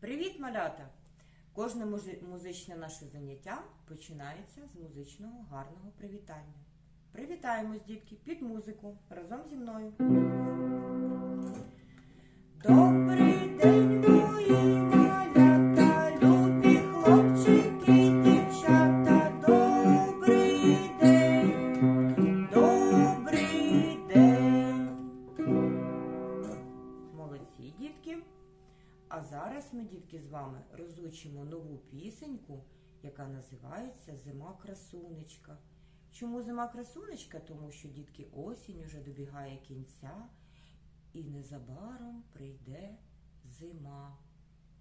Привіт, малята! Кожне музичне наше заняття починається з музичного гарного привітання. Привітаємось, дітки, під музику разом зі мною. Дітки, з вами розучимо нову пісеньку, яка називається Зима красунечка. Чому зима красунечка? Тому що дітки осінь уже добігає кінця, і незабаром прийде зима.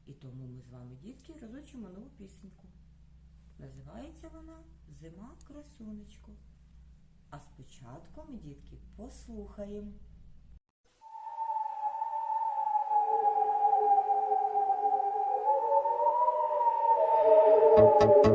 І тому ми з вами, дітки, розучимо нову пісеньку. Називається вона Зима красунечко. А спочатку ми, дітки, послухаємо. thank you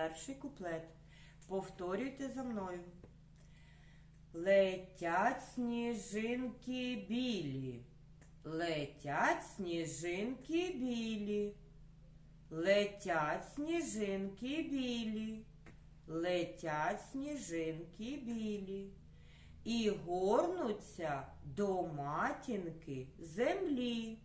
перший куплет. Повторюйте за мною. Летять сніжинки білі, летять сніжинки білі, летять сніжинки білі, летять сніжинки білі, і горнуться до матінки землі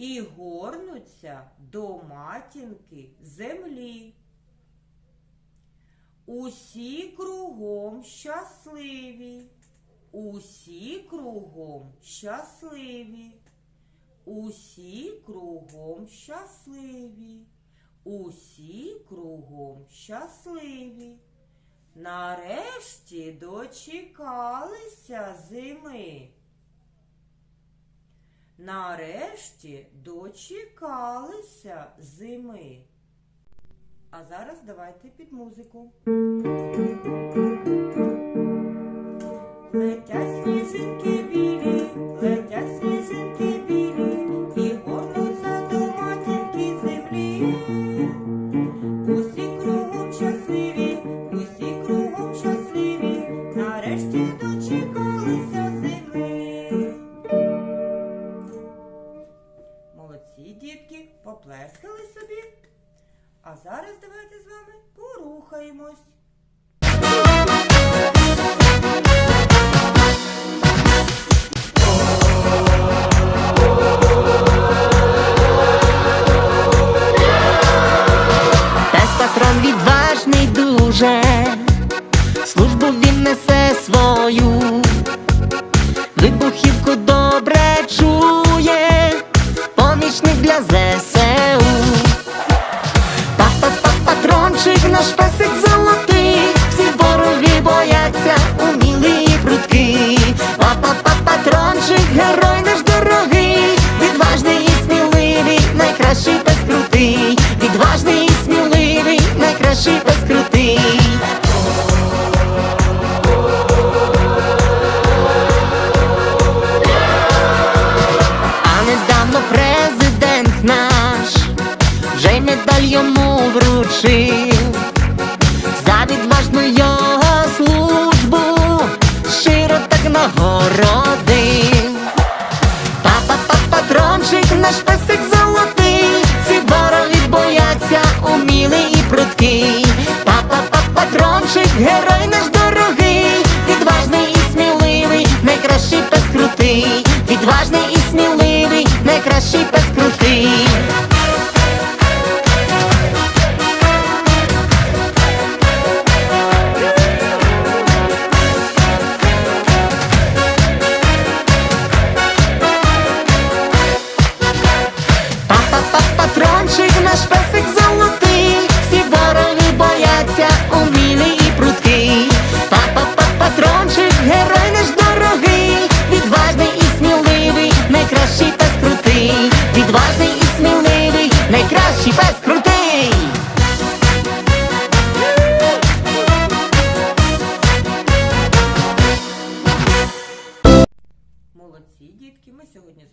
і горнуться до матінки землі. Усі кругом щасливі, усі кругом щасливі, усі кругом щасливі, усі кругом щасливі. Нарешті дочекалися зими. Нарешті дочекалися зими. А зараз давайте під музику. Летять поплескали собі. А зараз давайте з вами порухаємось. Jim Henry.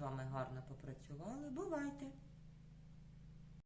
Вами гарно попрацювали. Бувайте!